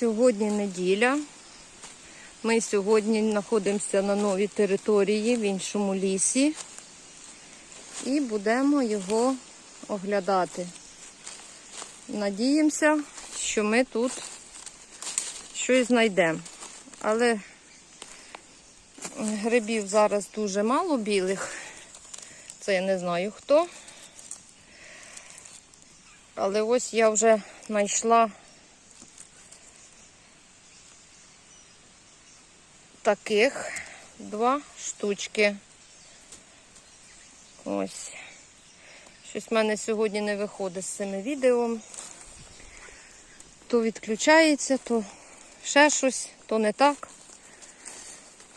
Сьогодні неділя. Ми сьогодні знаходимося на новій території в іншому лісі і будемо його оглядати. Надіємося, що ми тут щось знайдемо. Але грибів зараз дуже мало білих. Це я не знаю хто. Але ось я вже знайшла таких два штучки. Ось. Щось в мене сьогодні не виходить з цими відео. То відключається, то ще щось, то не так.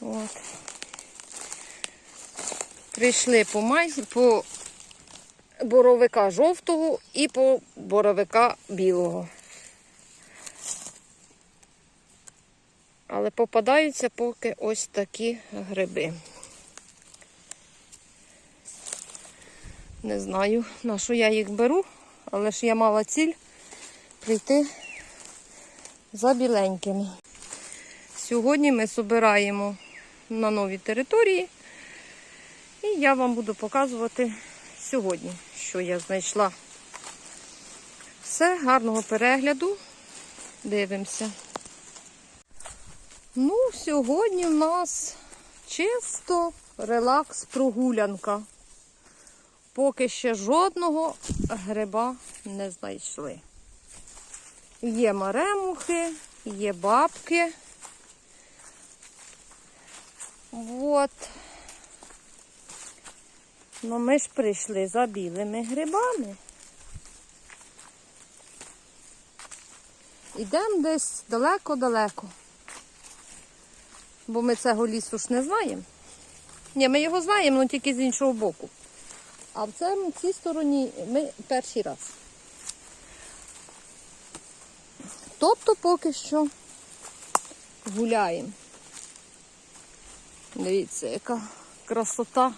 От. Прийшли по майзі, по боровика жовтого і по боровика білого. Але попадаються поки ось такі гриби. Не знаю, на що я їх беру, але ж я мала ціль прийти за біленькими. Сьогодні ми збираємо на новій території, і я вам буду показувати сьогодні, що я знайшла. Все, гарного перегляду. Дивимося. Ну, сьогодні в нас чисто релакс-прогулянка. Поки ще жодного гриба не знайшли. Є маремухи, є бабки. От. Ну ми ж прийшли за білими грибами. Ідемо десь далеко-далеко. Бо ми цього лісу ж не знаємо. Ні, ми його знаємо, але тільки з іншого боку. А в цій стороні ми перший раз. Тобто поки що гуляємо. Дивіться, яка красота.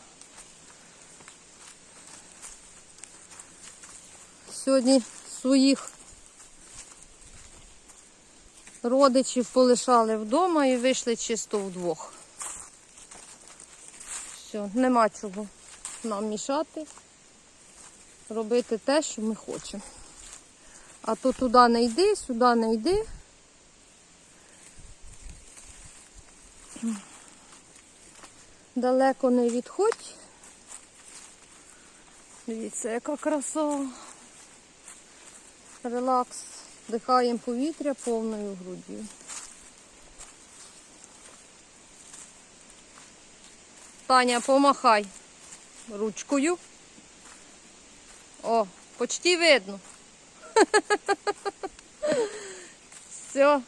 Сьогодні своїх родичів полишали вдома і вийшли чисто вдвох. Все, нема чого нам мішати, робити те, що ми хочемо. А то туди не йди, сюди не йди. Далеко не відходь. Дивіться, яка краса. Релакс. Дихаємо повітря повною груддю. Таня, помахай ручкою. О, почти видно. Все.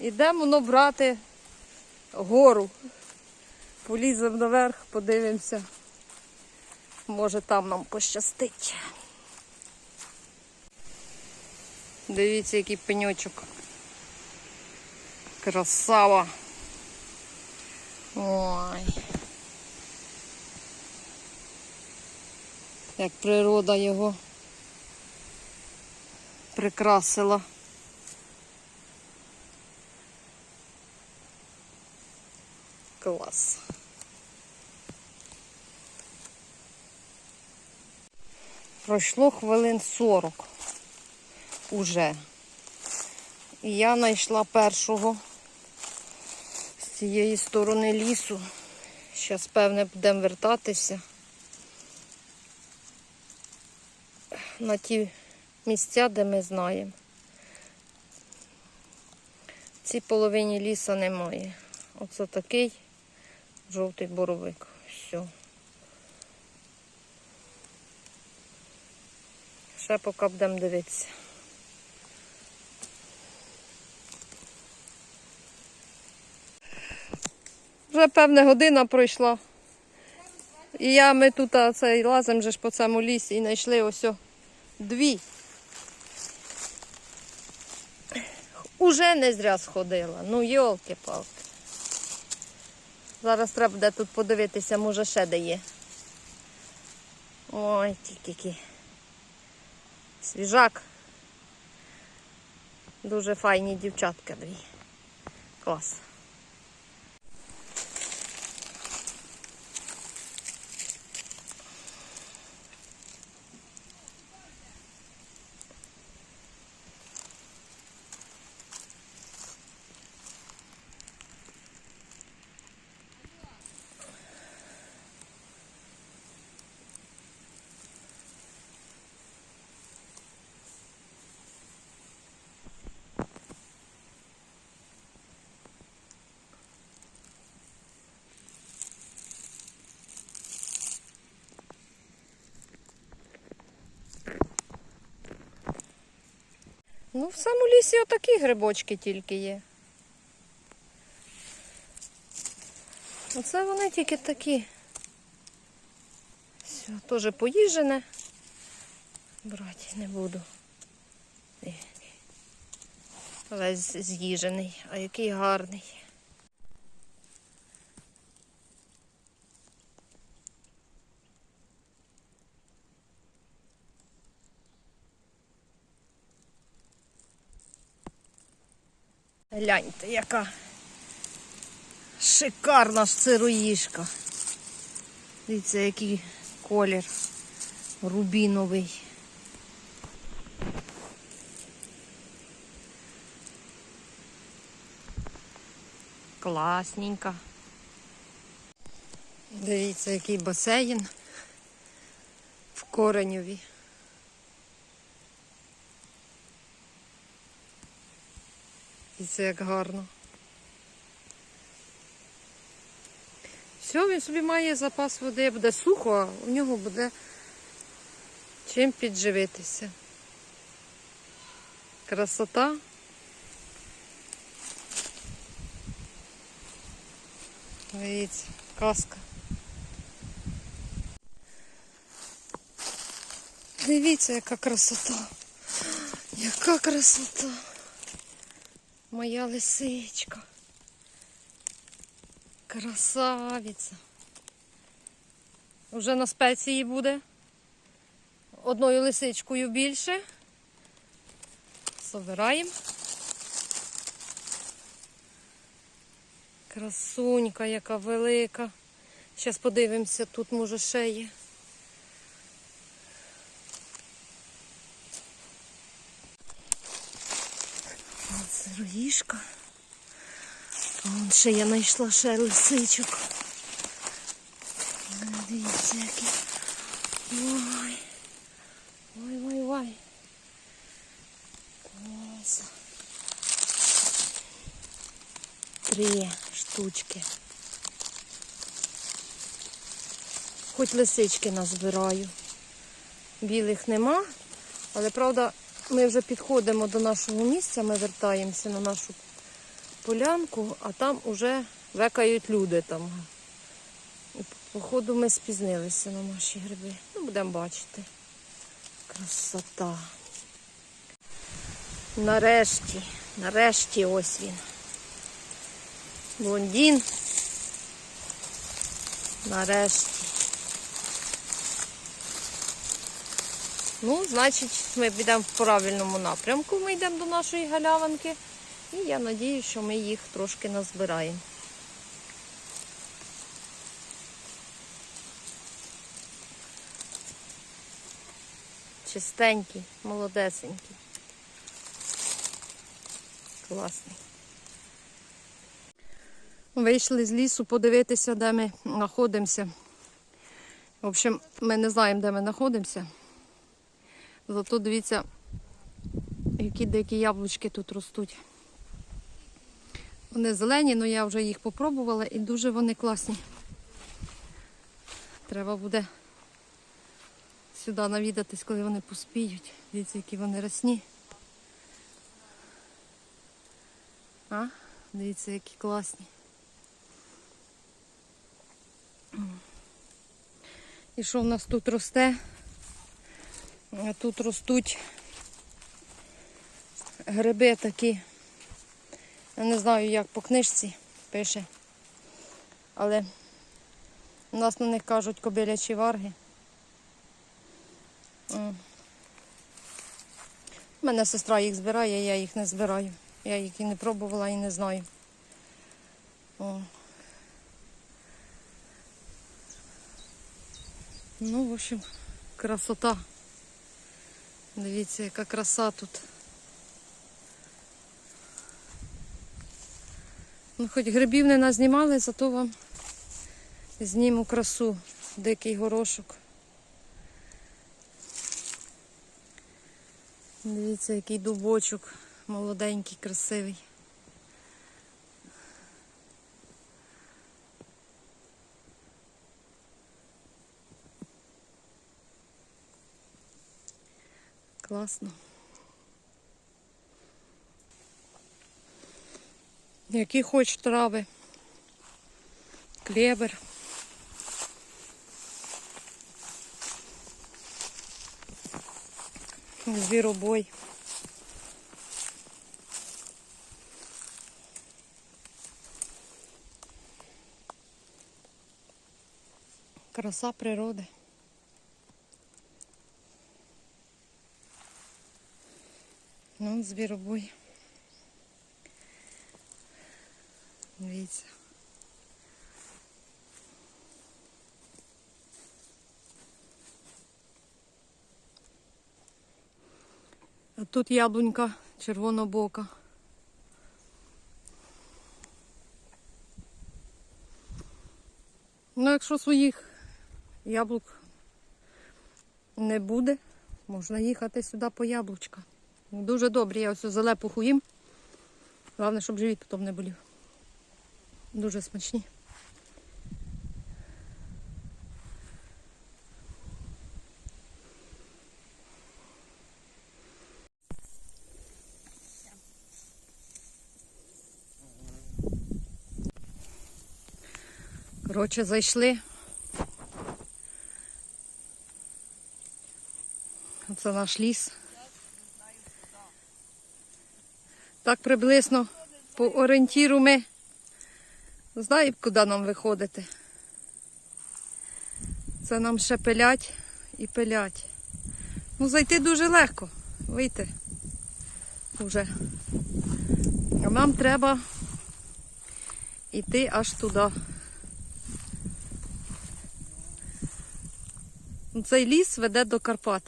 Ідемо ну, брати гору. Поліземо наверх, подивимося. Може там нам пощастить. Дивіться, який пеньочок. Красава. Ой. Як природа його прикрасила. Клас. Пройшло хвилин 40 уже. І я знайшла першого з цієї сторони лісу. Зараз, певне, будемо вертатися на ті місця, де ми знаємо. В цій половині ліса немає. Оце такий жовтий боровик. Все. Ще поки будемо дивитися. Вже певна година пройшла. І я ми тут цей, лазимо же ж по цьому лісі і знайшли ось о, дві. Уже не зря сходила. Ну, йолки-палки. Зараз треба буде тут подивитися, може ще де є. Ой, тільки. Свіжак. Дуже файні дівчатка дві. Клас. Ну, в самому лісі отакі грибочки тільки є. Оце вони тільки такі. Все, теж поїжене. Брати не буду. Ні. Весь з'їжений, а який гарний. Гляньте, яка шикарна ж сироїжка. Дивіться, який колір рубіновий. Класненька. Дивіться, який басейн в кореневі. І це як гарно. Все, він собі має запас води, буде сухо, а у нього буде чим підживитися. Красота. Дивіться, казка. Дивіться, яка красота. Яка красота. Моя лисичка. Красавиця. Вже на спеції буде. Одною лисичкою більше. Собираємо. Красунька, яка велика. Зараз подивимося, тут може ще є. Роїшка. Вон ще я знайшла ще лисичок. А, Дивіться, які. Ой. Ой, ой, ой. Клас. Три штучки. Хоч лисички назбираю. Білих нема, але правда, ми вже підходимо до нашого місця, ми вертаємося на нашу полянку, а там уже векають люди там. І походу ми спізнилися на наші гриби. Ну, будемо бачити. Красота. Нарешті, нарешті ось він. Блондін. Нарешті. Ну, значить, ми підемо в правильному напрямку. Ми йдемо до нашої галявинки. І я сподіваюся, що ми їх трошки назбираємо. Чистенький, молодесенький. Класний. Вийшли з лісу подивитися, де ми знаходимося. В общем, ми не знаємо, де ми знаходимося. Зато дивіться, які дикі яблучки тут ростуть. Вони зелені, але я вже їх попробувала і дуже вони класні. Треба буде сюди навідатись, коли вони поспіють. Дивіться, які вони росні. А? Дивіться, які класні. І що в нас тут росте? Тут ростуть гриби такі. Я не знаю, як по книжці пише. Але у нас на них кажуть кобилячі варги. У мене сестра їх збирає, я їх не збираю. Я їх і не пробувала, і не знаю. О. Ну, в общем, красота. Дивіться, яка краса тут. Ну, хоч грибів не назнімали, зато вам зніму красу. Дикий горошок. Дивіться, який дубочок молоденький, красивий. Класно. Які хоч трави. Клевер. Звіробой. Краса природи. Ну, звіробой. Дивіться. А тут яблунька червонобока. Ну, якщо своїх яблук не буде, можна їхати сюди по яблучка. Дуже добрі, я ось залепуху їм. Головне, щоб живіт потім не болів. Дуже смачні. Коротше, зайшли. Це наш ліс. Так приблизно по орієнтіру ми знаємо, куди нам виходити. Це нам ще пилять і пилять. Ну, зайти дуже легко, вийти вже. А нам треба йти аж туди. Ну, Цей ліс веде до Карпат.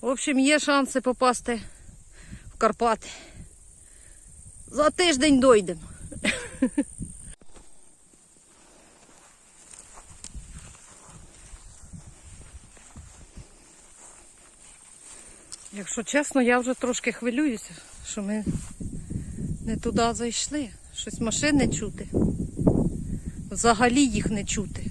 В общем, є шанси попасти в Карпати. За тиждень дойдемо. Якщо чесно, я вже трошки хвилююся, що ми не туди зайшли. Щось машин не чути. Взагалі їх не чути.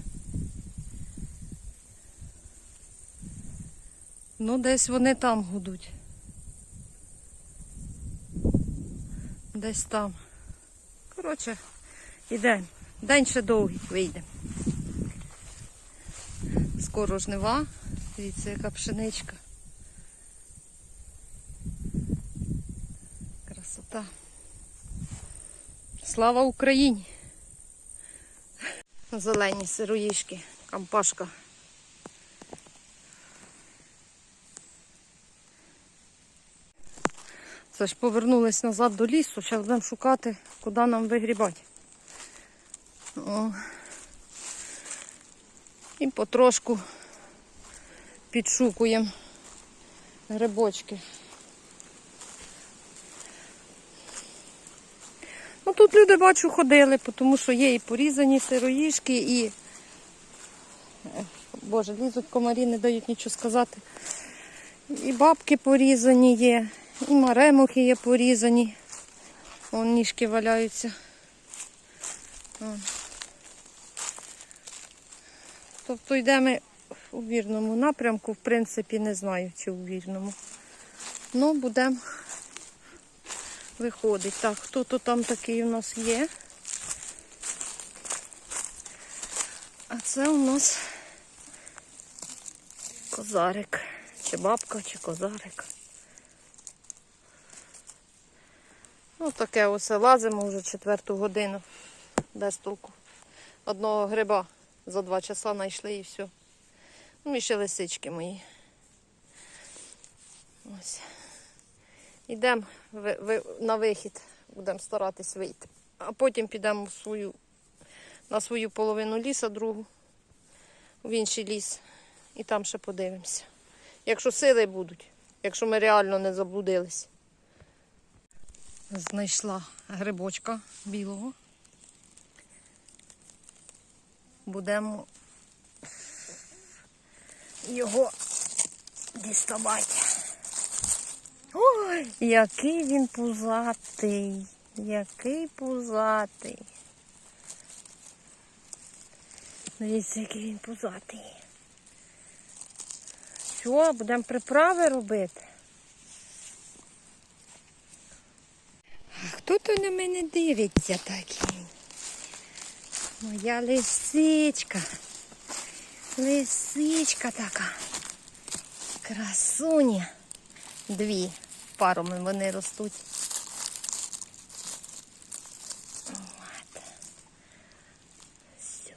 Ну, десь вони там гудуть. Десь там. Коротше, йдемо. День ще довгий, вийдемо. Скоро жнива. Дивіться, яка пшеничка. Красота. Слава Україні! Зелені сироїшки, кампашка. Це ж повернулись назад до лісу, зараз будемо шукати, куди нам вигрібати. О. І потрошку підшукуємо грибочки. Ну тут люди, бачу, ходили, тому що є і порізані сироїшки, і. Е, Боже, лізуть комарі, не дають нічого сказати. І бабки порізані є, і маремухи є порізані. Вон ніжки валяються. Тобто йдемо у вірному напрямку, в принципі, не знаю, чи у вірному. Ну, будемо виходить. Так, хто то там такий у нас є? А це у нас козарик. Чи бабка, чи козарик. Ну, таке ось лазимо вже четверту годину. Без толку. Одного гриба за два часа знайшли і все. Ну і ще лисички мої. Ось. Йдемо на вихід, будемо старатись вийти. А потім підемо свою, на свою половину ліса, другу, в інший ліс. І там ще подивимося. Якщо сили будуть, якщо ми реально не заблудились. Знайшла грибочка білого. Будемо його діставати. Ой, який він пузатий, який пузатий. Дивіться, який він пузатий. Що, будемо приправи робити? Хто на мене дивиться такий? Моя лисичка. Лисичка така. Красуня. Дві парами вони ростуть. От. Все.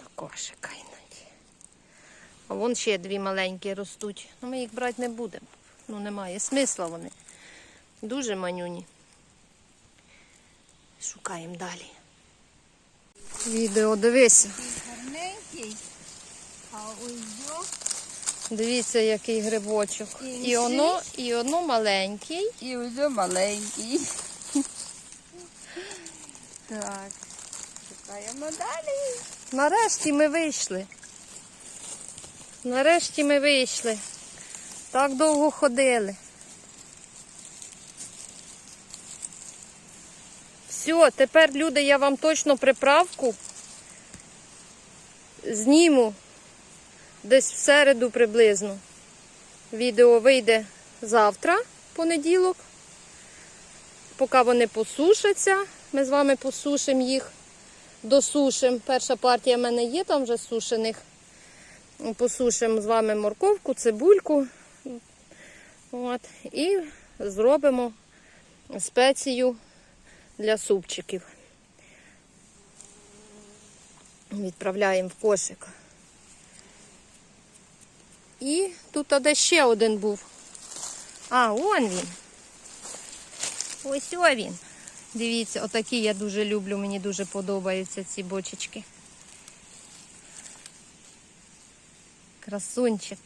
На кошика йдуть. А вон ще дві маленькі ростуть. Ну ми їх брати не будемо. Ну немає смисла вони. Дуже манюні. Шукаємо далі. Відео дивися. Дивіться, який грибочок. І воно, і воно маленький. І йо маленький. Так. Шукаємо далі. Нарешті ми вийшли. Нарешті ми вийшли. Так довго ходили. Все, тепер, люди, я вам точно приправку зніму десь в середу приблизно. Відео вийде завтра, понеділок. Поки вони посушаться, ми з вами посушимо їх досушимо. Перша партія в мене є, там вже сушених. Посушимо з вами морковку, цибульку. От. І зробимо спецію для супчиків. Відправляємо в кошик. І тут де ще один був. А, он він. Ось о він. Дивіться, отакі я дуже люблю, мені дуже подобаються ці бочечки. Красунчик.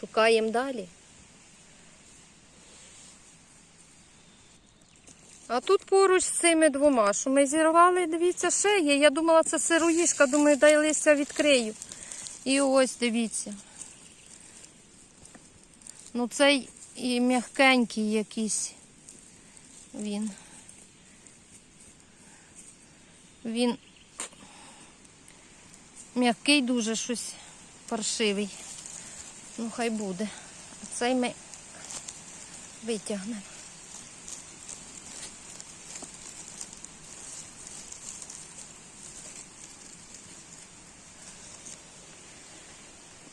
Шукаємо далі. А тут поруч з цими двома, що ми зірвали, дивіться, ще є. Я думала, це сироїшка, думаю, дай листя відкрию. І ось дивіться. Ну, цей і м'ягкенький якийсь він. Він м'який дуже щось паршивий. Ну, хай буде. А цей ми витягнемо.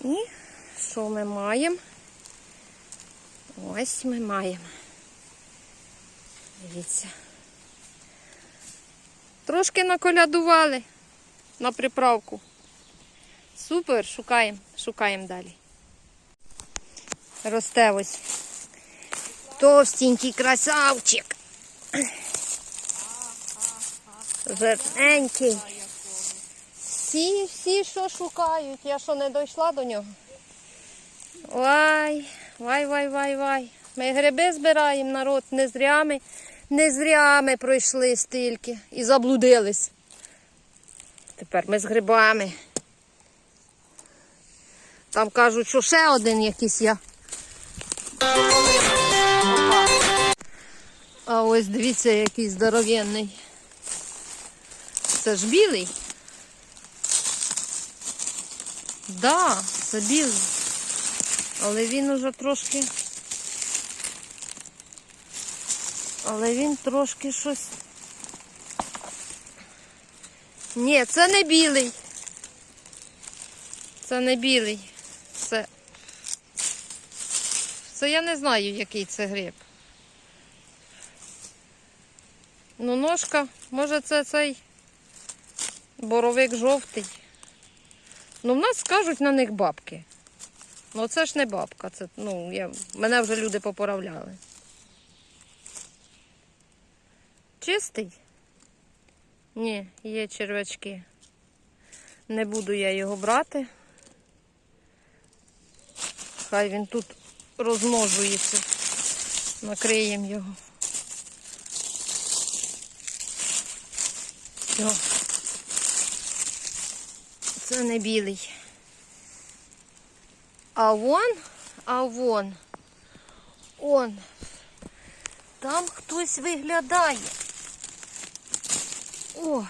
І що ми маємо? Ось ми маємо. Дивіться. Трошки наколядували на приправку. Супер, шукаємо, шукаємо далі. Росте ось. Товстенький красавчик. Жирненький. Всі, всі, що шукають. Я що не дійшла до нього. Вай, вай, вай, вай, вай. Ми гриби збираємо, народ, не зря ми, не зря ми пройшли стільки і заблудились. Тепер ми з грибами. Там кажуть, що ще один якийсь я. А ось дивіться, який здоровенний. Це ж білий. Да, білий. Але він уже трошки. Але він трошки щось. Ні, це не білий. Це не білий. Це. Це я не знаю, який це гриб. Ну, ножка, може це цей боровик жовтий. Ну, в нас скажуть на них бабки. Ну, це ж не бабка. Це, ну, я, мене вже люди поправляли. Чистий? Ні, є червячки. Не буду я його брати. Хай він тут розмножується. Накриємо його. Все. Це не білий. А вон, а вон, он. Там хтось виглядає. О.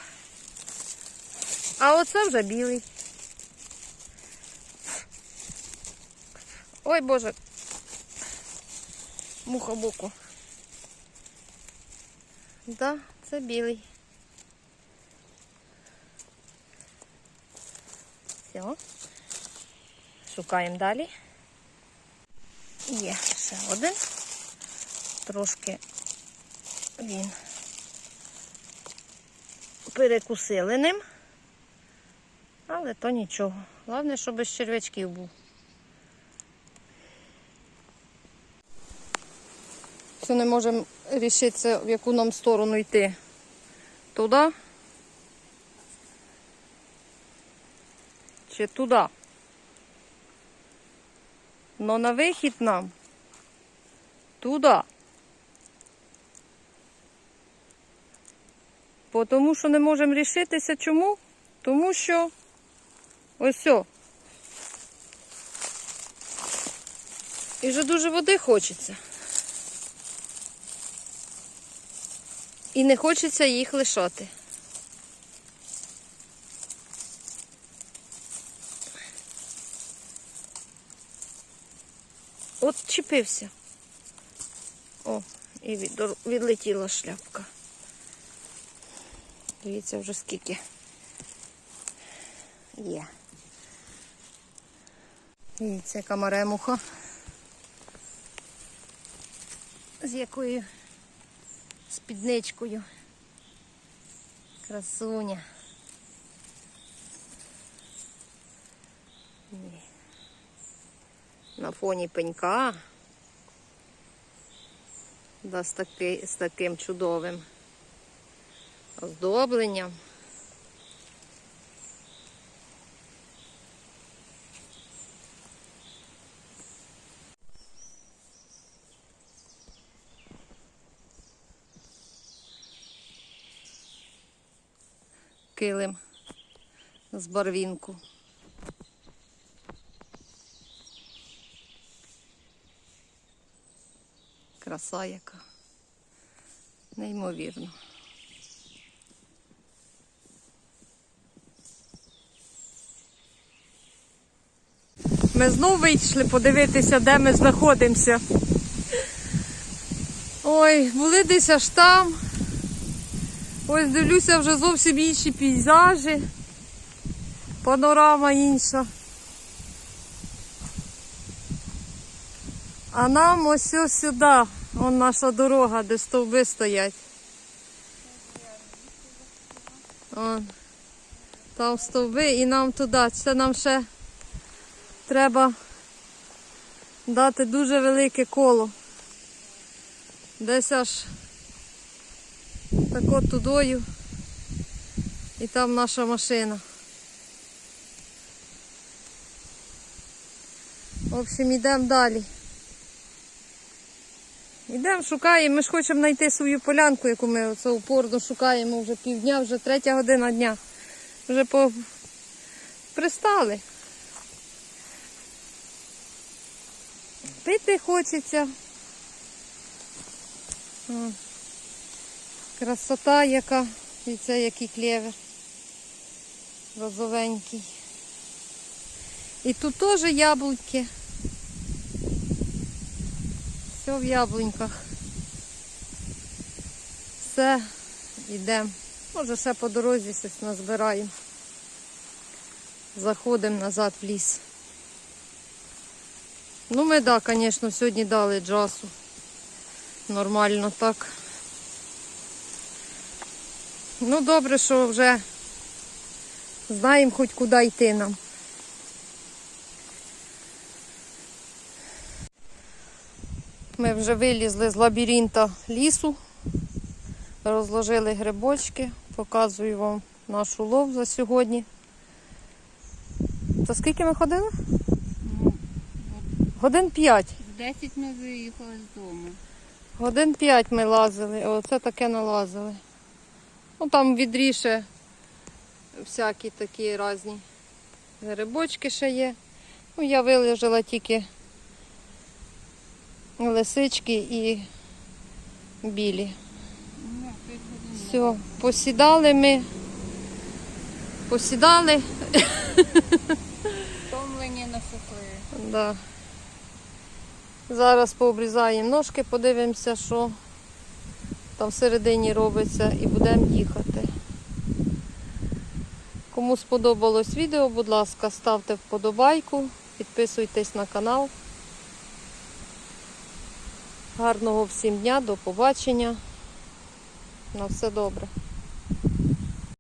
А оце вже білий. Ой, Боже. Муха боку. Да, це білий. Шукаємо далі. Є ще один. Трошки він перекусили ним. Але то нічого. Головне, щоб без черв'ячків був. Все не можемо рішитися, в яку нам сторону йти. Туди? Чи туди? Но на вихід нам туди. Бо Тому що не можемо рішитися. Чому? Тому що ось. о. І вже дуже води хочеться. І не хочеться їх лишати. От чіпився. О, і від- відлетіла шляпка. Дивіться вже скільки є. Дивіться, яка маремуха. З якою спідничкою. Красуня. На фоні пенька. Да, з, таки, з таким чудовим оздобленням. Килим з барвінку. Краса яка. Неймовірно. Ми знову вийшли подивитися, де ми знаходимося. Ой, були десь аж там. Ось дивлюся вже зовсім інші пейзажі. Панорама інша. А нам ось сюди. Вон наша дорога, де стовби стоять. Вон. Там стовби і нам туди. Це нам ще треба дати дуже велике коло. Десь аж так от тудою. І там наша машина. В общем, йдемо далі. Йдемо, шукаємо. Ми ж хочемо знайти свою полянку, яку ми оце упорно шукаємо вже півдня, вже третя година дня. Вже по... пристали. Пити хочеться. О, Красота яка. І це який клевер. Розовенький. І тут теж яблуки. Все в яблуньках. Все, йдемо. Може ще по дорозі щось назбираємо. Заходимо назад в ліс. Ну ми так, да, звісно, сьогодні дали джасу. Нормально так. Ну добре, що вже знаємо хоч куди йти нам. Ми вже вилізли з лабіринта лісу, розложили грибочки, показую вам наш улов за сьогодні. За скільки ми ходили? Годин п'ять. в 10 ми виїхали з дому. Годин п'ять ми лазили, оце таке налазили. Ну там відріше всякі такі різні грибочки ще є. Ну, я вилежала тільки лисички і білі. Ну. Все, посідали ми. Посідали. Втомлені насухли. Да. Зараз пообрізаємо ножки, подивимося, що там всередині робиться, і будемо їхати. Кому сподобалось відео, будь ласка, ставте вподобайку, підписуйтесь на канал. Гарного всім дня, до побачення. На все добре.